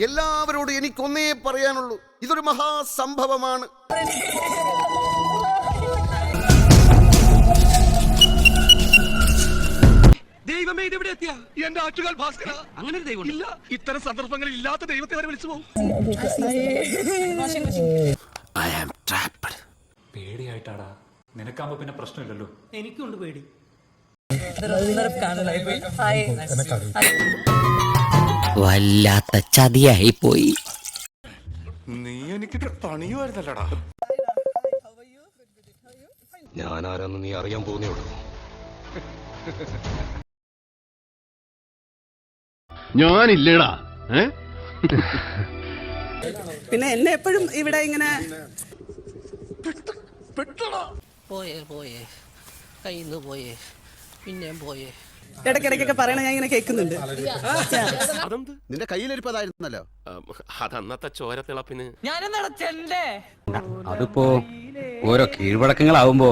എല്ലാവരോടും എനിക്കൊന്നേ പറയാനുള്ളൂ. ഇതൊരു മഹാസംഭവമാണ്. ദൈവമേ ഇതെവിടെ എത്തിയ എന്റെ ആറ്റുകാൽ ഭാസ്കര. അങ്ങനെ ഒരു ദൈവം ഇല്ല ഇത്തരം സന്ദർഭങ്ങളിൽ ഇല്ലാത്ത ദൈവത്തെ വരെ വിളിച്ചു പോകും. പേടിയായിട്ടാടാ. നിനക്കാകുമ്പോ പിന്നെ പ്രശ്നമില്ലല്ലോ. എനിക്കുണ്ട് പേടി. വല്ലാത്ത ചതിയായി പോയി നീ എനിക്ക് പണിയുമായിരുന്നല്ലടാ. ഞാൻ ആരാന്ന് നീ അറിയാൻ പോകുന്നേ ഉള്ളൂ. ഞാനില്ലേടാ. പിന്നെ എന്നെ എപ്പോഴും ഇവിടെ ഇങ്ങനെ പോയേ പോയേ. കയ്യിൽ നിന്ന് പോയേ. പിന്നെയും പോയേ. ഇടയ്ക്കിടയ്ക്കൊക്കെ പറയണ ഞാൻ ഇങ്ങനെ കേൾക്കുന്നുണ്ട്. നിന്റെ കയ്യിലിരിപ്പതായിരുന്നല്ലോ. അതന്നത്തെ ചോരത്തിളപ്പിന് അതിപ്പോ ഓരോ കീഴ്വഴക്കങ്ങളാവുമ്പോ